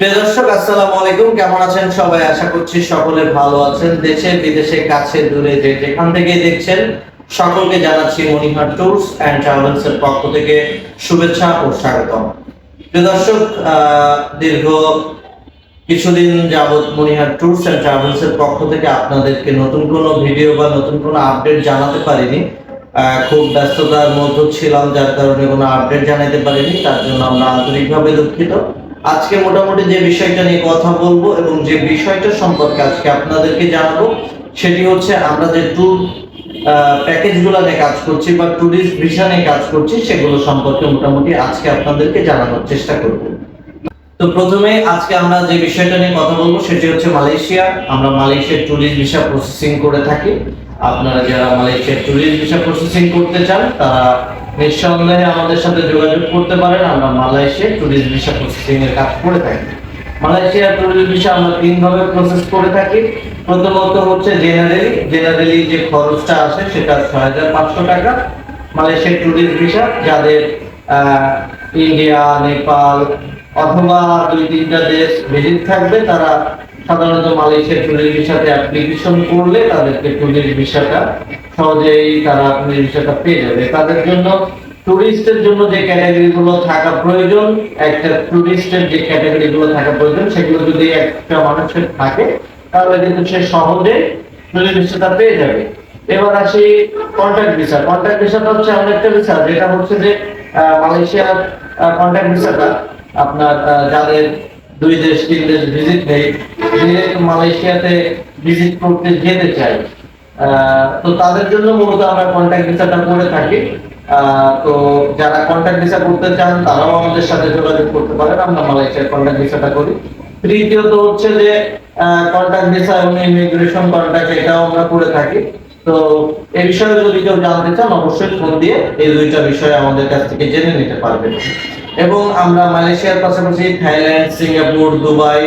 দর্শক, আসসালামু আলাইকুম। কেমন আছেন সবাই? আশা করছি সকলে ভালো আছেন। দেশে বিদেশে, কাছে, দূরে যে যেখান থেকে দেখছেন, সকলকে জানাচ্ছি মনিহার ট্যুরস অ্যান্ড ট্রাভেলস এর পক্ষ থেকে শুভেচ্ছা ও স্বাগতম। প্রিয় দর্শক দীর্ঘ কিছুদিন যাবত মনিহার ট্যুরস অ্যান্ড ট্রাভেলস এর পক্ষ থেকে আপনাদেরকে নতুন কোনো ভিডিও বা নতুন কোনো আপডেট জানাতে পারিনি। খুব ব্যস্ততার মধ্যে ছিলাম, যার কারণে কোনো আপডেট জানাতে পারিনি। তার জন্য আমরা আন্তরিকভাবে দুঃখিত। আজকে মোটামুটি যে বিষয়টা নিয়ে কথা বলব এবং যে বিষয়টা সম্পর্কে আজকে আপনাদেরকে জানাব, সেটি হচ্ছে আমরা যে ট্যুর প্যাকেজগুলো নিয়ে কাজ করছি বা ট্যুরিস্ট ভিসা নিয়ে কাজ করছি, সেগুলো সম্পর্কে মোটামুটি আজকে আপনাদেরকে জানানোর চেষ্টা করব। তো প্রথমে আজকে আমরা যে বিষয়টা নিয়ে কথা বলব, সেটি হচ্ছে মালয়েশিয়া। আমরা মালয়েশিয়ার ট্যুরিস্ট ভিসা প্রসেসিং করে থাকি। আপনারা যারা মালয়েশিয়ার ট্যুরিস্ট ভিসা প্রসেসিং করতে চান, তারা নিঃসন্দেহে আমাদের সাথে যোগাযোগ করতে পারেন। আমরা মালয়েশিয়ার ট্যুরিস্ট ভিসা প্রসেসিং এর কাজ করে থাকি। মালয়েশিয়ার ট্যুরিস্ট ভিসা আমরা তিন ভাবে প্রসেস করে থাকি। প্রথমত হচ্ছে জেনারেলি জেনারেলি যে খরচটা আসে সেটা ছয় হাজার পাঁচশো টাকা। মালয়েশিয়ার ট্যুরিস্ট ভিসা যাদের ইন্ডিয়া নেপাল অথবা দুই তিনটা দেশ ভিজিট থাকবে, তারা সাধারণত মালয়েশিয়ার ট্যুরিস্ট ভিসাতে অ্যাপ্লিকেশন করলে তাদেরকে ট্যুরিস্ট ভিসাটা সহজেই তারা ট্যুরিস্ট ভিসাটা পেয়ে যাবে। তাদের জন্য টুরিস্টের জন্য যে ক্যাটাগরি গুলো থাকা প্রয়োজন, একটা টুরিস্টের যে ক্যাটাগরি গুলো থাকা প্রয়োজন, সেগুলো যদি একটা মানুষের থাকে, তাহলে কিন্তু সে সহজে টুরিস্ট ভিসাটা পেয়ে যাবে। এবার আসি কন্ট্যাক্ট ভিসা কন্ট্যাক্ট ভিসাটা হচ্ছে এমন একটা ভিসা যেটা হচ্ছে যে মালয়েশিয়ার কন্ট্যাক্ট ভিসাটা আপনার যাদের দুই দেশ, তিন দেশ ভিজিট নেই মালয়েশিয়াতে ভিজিট করতে যেতে চাই। তো তাদের জন্য মূলত আমরা কন্ট্যাক্ট ভিসাটা করে থাকি। তো যারা কন্ট্যাক্ট ভিসা করতে চান, তারাও আমাদের সাথে যোগাযোগ করতে পারেন। আমরা মালয়েশিয়ার কন্ট্যাক্ট ভিসাটা করি। তৃতীয়ত হচ্ছে যে কন্ট্যাক্ট ভিসা এবং ইমিগ্রেশন কন্ট্যাক্ট এটাও আমরা করে থাকি। তো এই বিষয়ে যদি কেউ জানতে চান, অবশ্যই ফোন দিয়ে এই দুইটা বিষয়ে আমাদের কাছ থেকে জেনে নিতে পারবেন। এবং আমরা মালয়েশিয়ার পাশাপাশি থাইল্যান্ড, সিঙ্গাপুর, দুবাই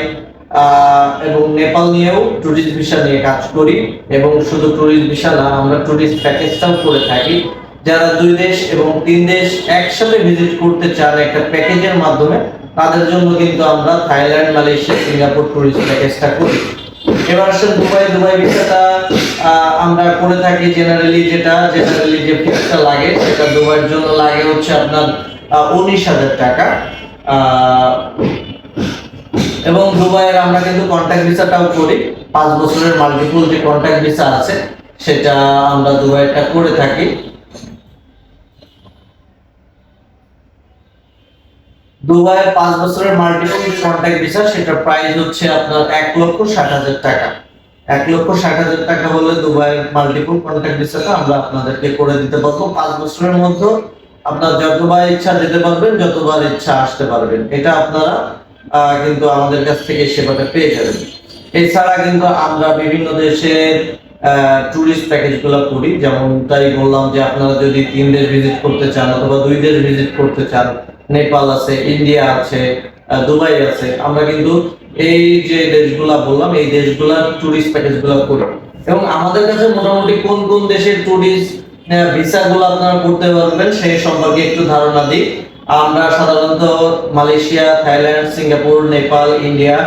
এবং নেপাল নিয়েও ট্যুরিস্ট ভিসা নিয়ে কাজ করি এবং শুধু ট্যুরিস্ট ভিসা না, আমরা ট্যুরিস্ট প্যাকেজটাও করে থাকি। যারা দুই দেশ এবং তিন দেশ একসাথে ভিজিট করতে চান একটা প্যাকেজের মাধ্যমে, তাদের জন্য কিন্তু আমরা থাইল্যান্ড, মালয়েশিয়া, সিঙ্গাপুর ট্যুরিস্ট প্যাকেজটা করি। এবার আসেন দুবাই দুবাই ভিসাটা আমরা করে থাকি জেনারেলি যেটা জেনারেলি যে ফিসটা লাগে, সেটা দুবাইয়ের জন্য লাগে হচ্ছে আপনার উনিশ হাজার টাকা। এবং দুবাইয়ের আমরা কিন্তু কন্ট্যাক্ট ভিসাটাও করি। পাঁচ বছরের মাল্টিপল যে কন্ট্যাক্ট ভিসা আছে, সেটা আমরা দুবাইটা করে থাকি। দুবাইয়ের পাঁচ বছরের মাল্টিপল কন্ট্যাক্ট ভিসা সেটা প্রাইস হচ্ছে আপনার এক লক্ষ ষাট হাজার টাকা। এক লক্ষ ষাট হাজার টাকা হলে দুবাইয়ের মাল্টিপল কন্ট্যাক্ট ভিসাটা আমরা আপনাদেরকে করে দিতে পারব। পাঁচ বছরের মধ্যে আপনার যতবার ইচ্ছা যেতে পারবেন, যতবার ইচ্ছা আসতে পারবেন। এটা আপনারা কিন্তু আমাদের কাছ থেকে সেবাটা পেয়ে যাবেন। এছাড়া কিন্তু আমরা বিভিন্ন দেশের ট্যুরিস্ট প্যাকেজগুলো করি। যেমন তাই বললাম যে আপনারা যদি তিন দেশ ভিজিট করতে চান অথবা দুই দেশ ভিজিট করতে চান, নেপাল আছে, ইন্ডিয়া আছে দুবাই আছে, আমরা কিন্তু এই যে দেশগুলা বললাম, এই দেশগুলার ট্যুরিস্ট প্যাকেজগুলো করি। এবং আমাদের কাছে মোটামুটি কোন কোন দেশের ট্যুরিস্ট ভিসা গুলো আপনারা করতে পারবেন, সেই সম্পর্কে একটু ধারণা দিই। আমরা সাধারণত Malaysia, Thailand, Singapore, Nepal, India,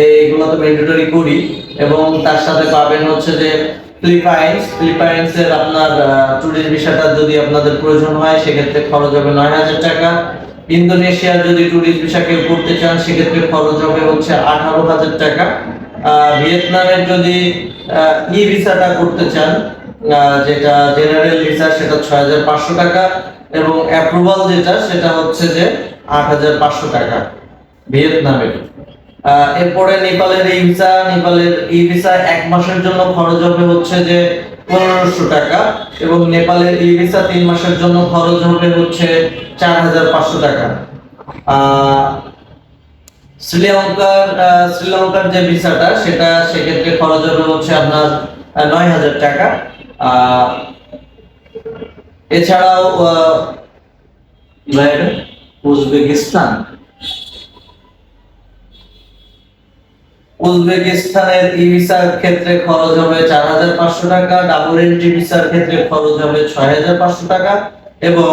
এইগুলো তো ম্যান্ডেটরি করি। এবং তার সাথে পাবেন হচ্ছে যে ফিলিপাইন্স ফিলিপাইন্স এর আপনার ট্যুরিস্ট ভিসাটা যদি আপনাদের প্রয়োজন হয়, সেক্ষেত্রে খরচ হবে নয় হাজার টাকা। ইন্দোনেশিয়ার যদি ট্যুরিস্ট ভিসা কেউ করতে চান, সেক্ষেত্রে খরচ হবে হচ্ছে আঠারো হাজার টাকা। ভিয়েতনামের যদি ই ভিসাটা করতে চান যেটা জেনারেল ভিসা সেটা ছয় হাজার পাঁচশো টাকা এবং অ্যাপ্রুভাল যেটা, সেটা হচ্ছে যে আট হাজার পাঁচশো টাকা ভিয়েতনামের। এরপরে নেপালের ই ভিসা নেপালের ই ভিসা এক মাসের জন্য খরচ হবে হচ্ছে যে পনেরোশো টাকা এবং নেপালের ই ভিসা তিন মাসের জন্য খরচ হবে হচ্ছে চার হাজার পাঁচশো টাকা। শ্রীলঙ্কার শ্রীলঙ্কার যে ভিসাটা সেটা সেক্ষেত্রে খরচ হবে হচ্ছে আপনার নয় হাজার টাকা। এছাড়াও? উজবেকিস্তান উজবেকিস্তানের ই ক্ষেত্রে খরচ হবে চার হাজার পাঁচশো টাকা ডাবল এন্ট্রি ভিসার ক্ষেত্রে খরচ হবে ছয় হাজার পাঁচশো টাকা এবং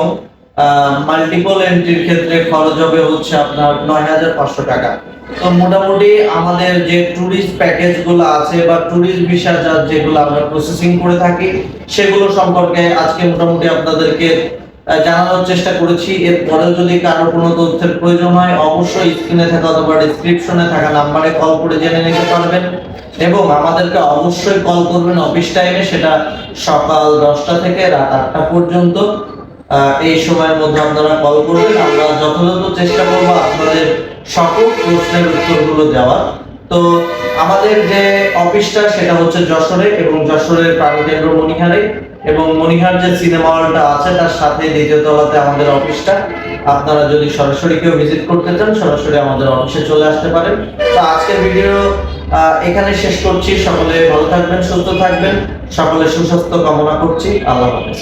মাল্টিপল এন্ট্রির ক্ষেত্রে খরচ হবে হচ্ছে আপনার নয় হাজার পাঁচশো টাকা। তো মোটামুটি আমাদের যে ট্যুরিস্ট প্যাকেজগুলো আছে বা ট্যুরিস্ট ভিসা যেগুলো আমরা প্রসেসিং করে থাকি, সেগুলো সম্পর্কে আজকে মোটামুটি আপনাদেরকে জানানোর চেষ্টা করেছি। এরপরেও যদি কারও কোনো তথ্যের প্রয়োজন হয়, অবশ্যই স্ক্রিনে থাকা অথবা ডিসক্রিপশনে থাকা নাম্বারে কল করে জেনে নিতে পারবেন। এবং আমাদেরকে অবশ্যই কল করবেন অফিস টাইমে সেটা সকাল দশটা থেকে রাত আটটা পর্যন্ত। এই সময়ের মধ্যে আপনারা কল করবেন। আমরা যথাযথ চেষ্টা করব আপনাদের সকল প্রশ্নের উত্তরগুলো দেওয়ার। তো আমাদের যে অফিসটা সেটা হচ্ছে যশোরে এবং যশোরের প্রাণকেন্দ্র মনিহারে এবং মনিহার যে সিনেমা হলটা আছে, তার সাথে দ্বিতীয় তলাতে আমাদের অফিসটা আপনারা যদি সরাসরি কেউ ভিজিট করতে চান, সরাসরি আমাদের অফিসে চলে আসতে পারেন। তো আজকের ভিডিও এখানে শেষ করছি। সকলে ভালো থাকবেন, সুস্থ থাকবেন। সকলে সুস্বাস্থ্য কামনা করছি। আল্লাহ হাফেজ।